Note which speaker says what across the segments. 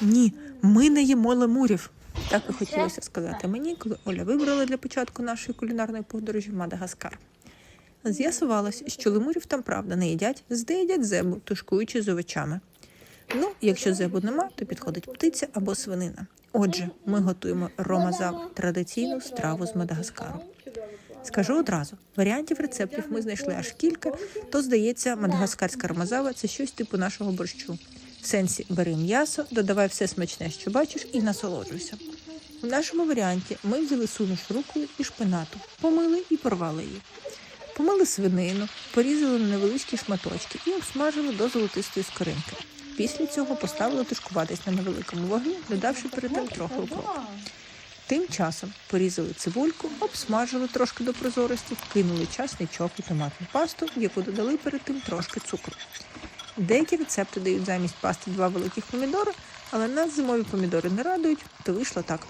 Speaker 1: Ні, ми не їмо лемурів. Так і хотілося сказати мені, коли Оля вибрала для початку нашої кулінарної подорожі Мадагаскар. З'ясувалось, що лемурів там правда не їдять, здеїдять зебу, тушкуючи з овочами. Ну, якщо зебу нема, то підходить птиця або свинина. Отже, ми готуємо ромазав традиційну страву з Мадагаскару. Скажу одразу, варіантів рецептів ми знайшли аж кілька, то здається, мадагаскарська ромазава це щось типу нашого борщу. Сенсі бери м'ясо, додавай все смачне, що бачиш, і насолоджуйся. У нашому варіанті ми взяли суміш рукою і шпинату, помили і порвали її. Помили свинину, порізали на невеличкі шматочки і обсмажили до золотистої скоринки. Після цього поставили тушкуватись на невеликому вогні, додавши перед тим трохи укропу. Тим часом порізали цибульку, обсмажили трошки до прозорості, кинули часничок і томатну пасту, в яку додали перед тим трошки цукру. Деякі рецепти дають замість пасти два великих помідори, але нас зимові помідори не радують, то вийшло так.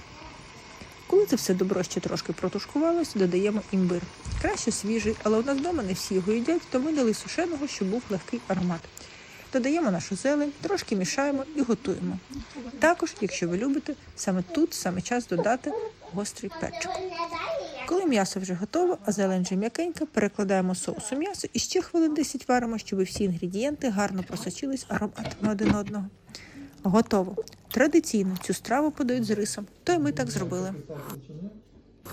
Speaker 1: Коли це все добро ще трошки протушкувалось, додаємо імбир. Краще свіжий, але у нас вдома не всі його їдять, то ми дали сушеного, щоб був легкий аромат. Додаємо нашу зелень, трошки мішаємо і готуємо. Також, якщо ви любите, саме тут саме час додати гострий перчик. Коли м'ясо вже готове, а зелень вже м'якенька, перекладаємо соус у м'ясо і ще хвилин 10 варимо, щоб всі інгредієнти гарно просочились ароматами один одного. Готово. Традиційно цю страву подають з рисом, то й ми так зробили.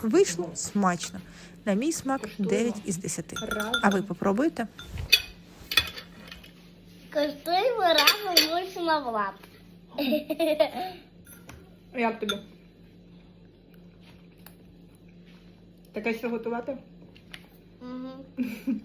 Speaker 1: Вийшло смачно. На мій смак 9 із 10. А ви попробуйте?
Speaker 2: Коштуємо разом мусимо в лап.
Speaker 1: Як тобі? Таке що готувати?
Speaker 2: Угу.